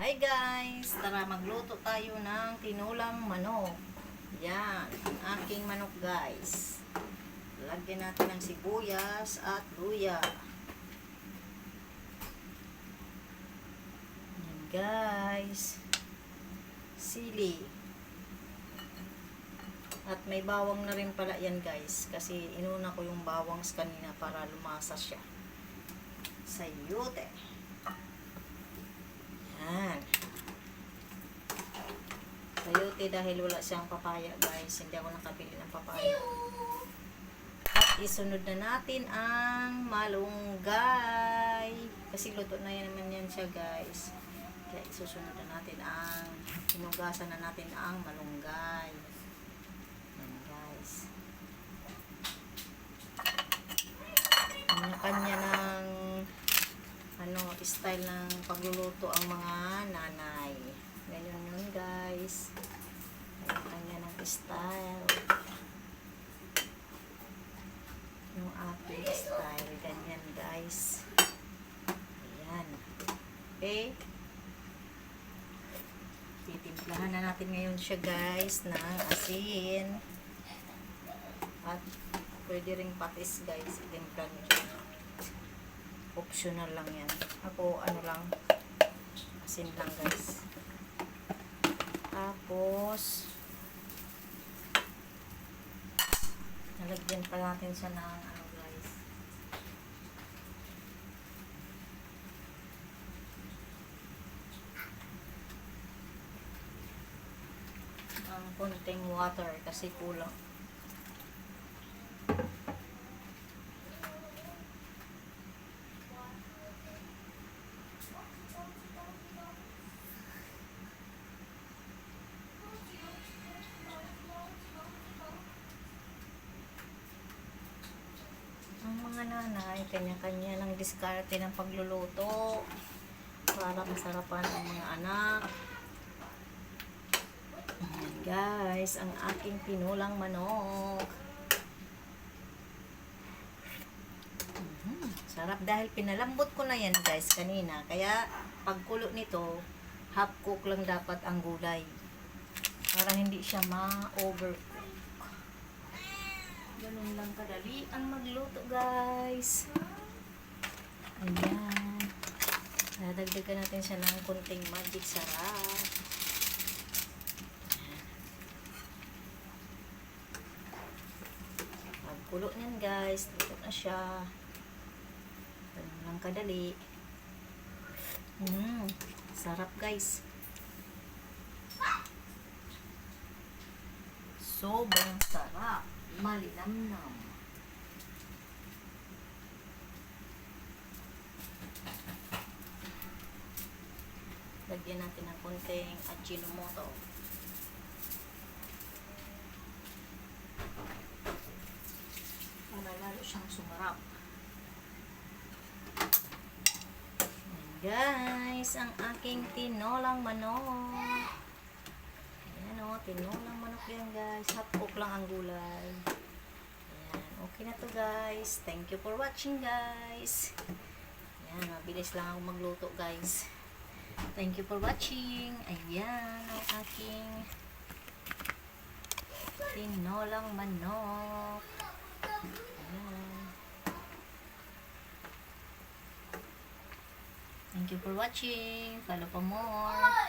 Hi guys! Tara magluto tayo ng tinulang manok. Yan, ang aking manok guys. Lagyan natin ng sibuyas at luya. Yan guys. Sili. At may bawang na rin pala yan guys. Kasi inuna ko yung bawang kanina para lumasa siya. Sayote. Yan. Sayote dahil wala siyang papaya guys. Hindi ako nakabili ng papaya. At isunod na natin ang malunggay. Kasi luto na yan naman yan siya guys. Kaya isusunod na natin ang hinugasan na natin ang malunggay. Yan guys. Kanya-kanya ng ano, style ng pagluluto ang mga nanay. Ganyan yun guys. Kanya-kanya ng style. Yung aking style. Ganyan guys. Ayan. Okay. Titimplahan na natin ngayon siya guys ng asin. At pwede ring patis guys. Itimpla nyo siya. Optional lang yan. Ako ano lang. Asin lang guys. Tapos nalagyan pa natin siya ng ano guys. ang konting water kasi kulang. Ang mga nanay, kanya-kanya ng diskarte ng pagluluto para masarapan ang mga anak. Ayan guys, ang aking tinulang manok. Mhm, Sarap dahil pinalambot ko na yan guys kanina. Kaya pagkulo nito, half cook lang dapat ang gulay. Para hindi siya ma-overcook. Ganun lang kadali ang magluto guys. Ayan. Dadagdagan natin siya ng kunting magic sarap. Pagkulo niyan guys, luto na siya. Ganun lang kadali. Mm, sarap guys. Sobrang sarap. Malinamnam. Lagyan natin ng konting Ajinomoto. Para lalo siyang sumarap. Guys, ang aking tinolang manok. O, tinolang manok yan guys. Half cook lang ang gulay. Ayan, okay na to guys. Thank you for watching guys. Ayan, mabilis lang ako magluto guys. Thank you for watching. Ayan, ang aking tinolang manok. Thank you for watching. Follow for more.